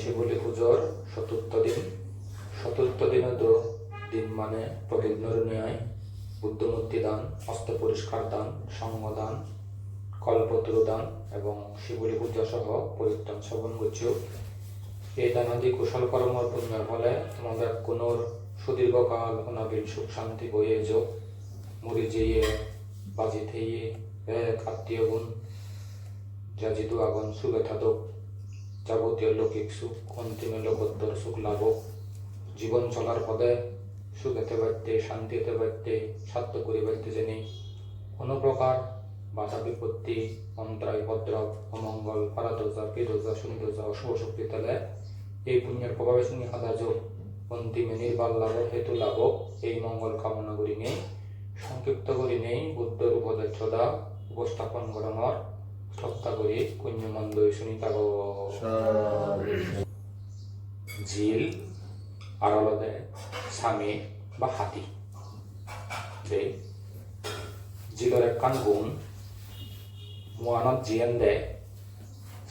শিবলি পুজোর চতুর্থ দিন। চতুর্থ দিনে তো দিন মানে প্রতিজ্ঞর ন্যায়, বুদ্ধমূর্তি দান হস্ত পরিষ্কার দান সঙ্গ দান, কল্পতরু দান এবং শিবলি পূজা সহ পরিত্রাণ শ্রবণ গুচ্ছ এই দানাদি কুশল কর্মর পুণ্যের ফলে তোমাদের কোনো সুদীর্ঘকাল অনাবিল সুখ শান্তি বয়ে যোগ মুড়ি যেয়ে, বাজি থেয়ে, এক আত্মীয় গুণ, যা জিদু আগুন সুখে থাকুক যাবতীয় লৌকিক সুখ, অন্তিমে লোকোত্তর সুখ লাভ জীবন চলার পদে সুখ সুখেতে বাড়তে শান্তিতে বাড়তে সাধ্য করি বাড়তে জেনে। কোনো প্রকার বাধা বিপত্তি, অন্তরায় উপদ্রব অমঙ্গল পারাদোজা পিরোজা সুন্দোজা অশুভ শক্তি তেলে এই পুণ্যের প্রভাবে শুনি হাদা যোগ। অন্তিমে নির্বাল লাভ হেতু লাভ এই মঙ্গল কামনা করি নেই। সংক্ষিপ্ত করি নেই বুদ্ধর উপদেশদা উপস্থাপন করি পুণ্যমন্দ শুনি তাগ ঝিল আড়লদে স্বামী বা হাতি। দে জিলর একখান গুণ মোয়ানত জিয়েন দে,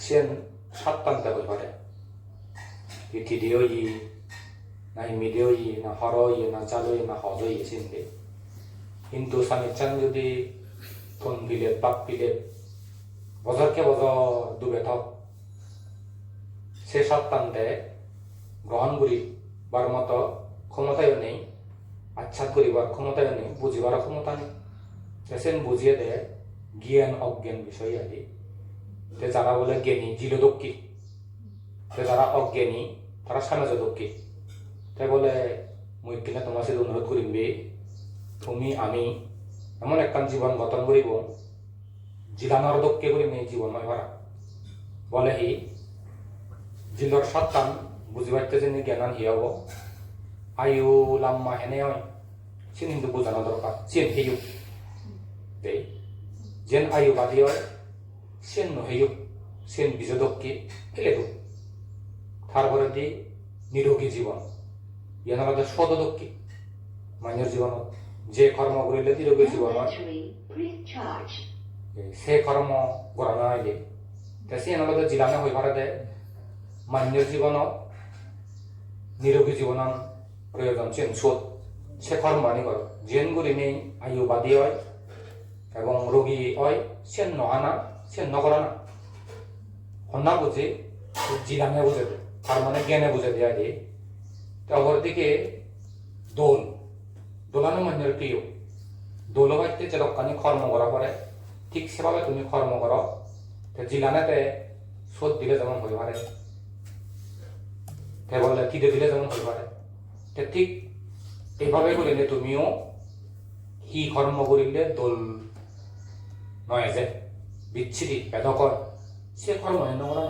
সেন সাতটান্তে হই পারে পিঠিডিও ই না হিমিডিও ই না হর ই না চালো ই না হজ ই সেন দে। স্বামী চান যদি ফোন বিলে পাপ বিলে বছরকে বছর ডুবে থাক সে সত্তান্তে গ্রহণ করিবার মতো ক্ষমতাও নেই, আচ্ছাদ করিবার ক্ষমতাও নেই, বুঝিবার ক্ষমতা নেই। সেন বুঝিয়ে দেয় জ্ঞান অজ্ঞান বিষয় আদি। তে যারা বলে জ্ঞানী জিলদক্ষী তে যারা অজ্ঞানী, তারা সামাজদক্ষী তাই বলে, মুই কিনা তোমার সাথে অনুরোধ করিমবে তুমি, আমি এমন একখান জীবন গঠন করিব জীবন নয় ভাড়া। বলে হি জিলর সত্তান বুঝি পারতেছে নি জ্ঞান হিয়াব আয়ু লাম্মা হেনে হয় সে কিন্তু বোঝানো দরকার। চেন হেয়ু। দেই যেন আয়ু বাদী হয়, সেন নহেয়ু সেন বিজদককে ফেলে দো। তারপরে দি, নিরোগী জীবন। ইয়ান আলাদা সদদক্ষী মাইনের জীবনত যে কর্ম করিলে নিরোগী জীবন হয়। Battery, please charge. সে কর্ম গড়ানো আইলে তে সে আলাদা জিলানে হই পারে দে মান্যের জীবনত নিরোগী জীবন প্রয়োজন চেন সোধ সে কর্ম মানি কর জেন গুলি নেই আয়ু বাদী হয় এবং রোগী হয় সে নহানা সে নকরা না হন্না বুঝে জিলানে বুঝে তার মানে জ্ঞানে বুঝে দেয়া দিয়ে তো অপর দিকে দোল। দোলানো মান্যের প্রিয় দোল বাড়িতে যেরকম কর্ম করা পরে ঠিক সেভাবে তুমি কর্ম করো, তো জিলানেতে শোধ দিলে যেমন হয়ে পারে। তে বলে কিদে দিলে যেমন হয়ে পারে। তে ঠিক এইভাবে করিলে তুমিও হি কর্ম করিলে দোল নয় যে, বিচ্ছিরি, বেদকর, সে কর্ম হেন করা।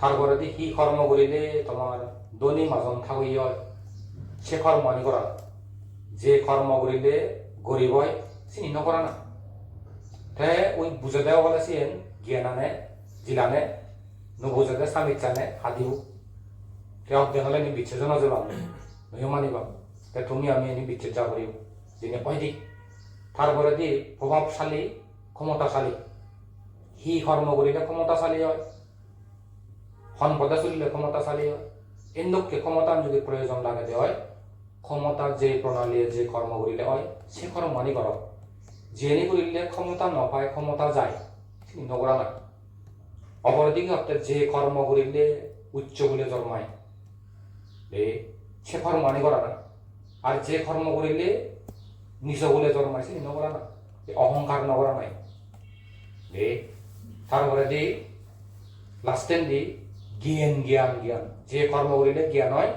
তারপরে দি হি কর্ম করিলে তোমার দনি মাজন থাকই হয়। সে কর্ম আনি করা যে কর্ম করিলে গরিব হয়, সে নকরা না। তে ওই বুঝে দেওয়া বলে সিয়েন জ্ঞানানে জিলানে নুবুঝে দে সামিচানে হাদিও তে অজ্ঞান হলে নি বিচ্ছেদ নজরাম নহিও মানিবা। তে তুমি আমি এনি বিচ্ছেদ যা করিব যিনি কয় দি তারপরে দি প্রভাবশালী ক্ষমতাশালী। হি কর্ম করিলে ক্ষমতাশালী হয়। সম্পদে চলিলে ক্ষমতাশালী হয়। এন্দককে ক্ষমতার যদি প্রয়োজন লাগে হয় ক্ষমতার যে প্ৰণালী যে কৰ্ম কৰিলে হয়, সে কৰ্ম মানি কৰক। যিয়ে কৰিলে ক্ষমতা নপায়, ক্ষমতা যায় তিনি নকৰা নাই অপরদিকে অর্থাৎ যে কর্ম করিলে উচ্চ বলে জন্মায় এ সে কর্ম মানি করা না। আর যে কর্ম করিলে নিচ বলে জন্মায়, সে নকরা না। অহংকার নকরা নাই এ তারপরে দি লাস্টেন দি, জ্ঞান জ্ঞান জ্ঞান। যে কর্ম করিলে জ্ঞান হয়,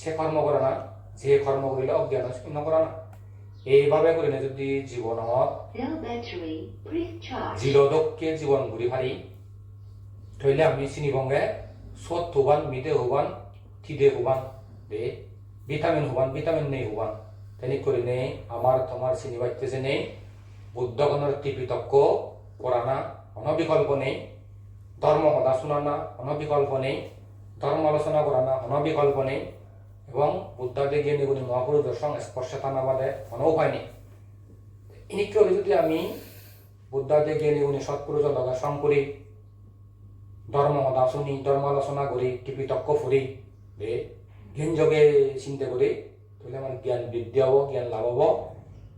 সে কর্ম করে না। যে কর্ম করিলে অজ্ঞান হয়, সে নকরা না। এইভাবে করিলে যদি charge. জিরোদককে জীবন ঘুরি হারি ধরলে আমি চিনি বঙ্গে সত হবান মিদে হবান থিদে হবান দে ভিটামিন হবান ভিটামিন নেই হবান। তেনি করে নেই আমার তোমার চিনি পাইতেছে নেই। বুদ্ধগণের ত্রিপিতক্য পড়ানা অনবিকল্প নেই। ধর্ম কথা শোনানা অনবিকল্প নেই। ধর্ম আলোচনা করানা অনবিকল্প নেই। এবং বুদ্ধাদের জ্ঞানী গুণী মহাপুরুষের সঙ্গে স্পর্শে টানা বাদে কোনো উপায় নেই। হলে যদি আমি বুদ্ধাদের জ্ঞানী উনি সৎপুরুষ লগা সং করি, ধর্ম সদা শুনি ধর্ম আলোচনা করি, টিপি তক্ক ফুরি জ্ঞান যোগে চিন্তা করি, তাহলে আমার জ্ঞান বৃদ্ধি হব, জ্ঞান লাভ হব।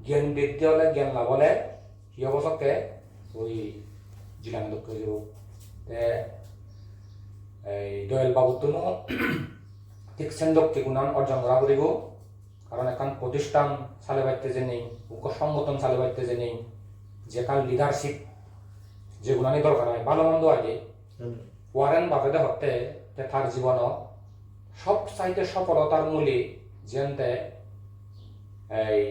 জ্ঞান বৃদ্ধি হলে, জ্ঞান লাভ হলে কি হব সবকে? ওই জিলান দক্ষ যাব এই দয়াল বাবুতনো ঠিক সেন্দককে গুণান অর্জন করা করিব কারণ এখন প্রতিষ্ঠান চালে বাইতে যে নেই উক সংগঠন চালে বাইতে যে নেই যেখান লিডারশিপ যেগুলানি দরকার হয়, ভালো মন্দ আগে। ওয়ারেন বাফেদে হতে তার জীবন সব চাইতে সফলতার মূলে যেনতে এই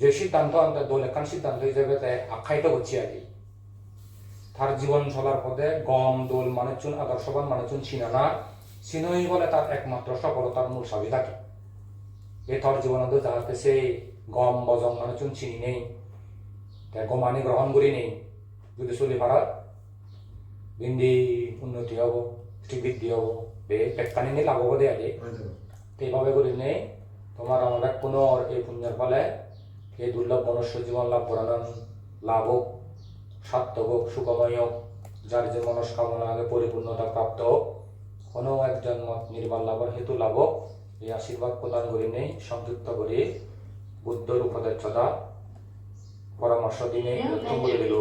যে সিদ্ধান্ত আনতে দল একান সিদ্ধান্ত হিসেবে আখ্যায়িত হচ্ছে আর কি তার জীবন চলার পথে গম, দোল মানুষজন আদর্শবান মানুষজন চিনানা বলে তার একমাত্র সফলতার মূল চাবি থাকে এ তার জীবনত যাহাতে সে গম বজং মানুষজন চিনি নেই তে গমানি গ্রহণ করি নেই যদি চলি ভাড়াত বিন্দি উন্নতি হব বৃদ্ধি হব বে পেটকানি নিয়ে লাভ হব তো এইভাবে করে নেই তোমার আমাদের পুনর এই পুণ্যের ফলে এই দুর্লভ মনুষ্য জীবন লাভ করানোর লাভ হোক সার্থক হোক সুখময় হোক যার যে মনস্কামনা আগে পরিপূর্ণতা প্রাপ্ত হোক একজন নির্বাণ লাভের হেতু লাভক। এই আশীর্বাদ প্রদান করি নেই সংযুক্ত করি। বুদ্ধর উপদেশতা পরামর্শ দিনে লক্ষ্য করে দিল।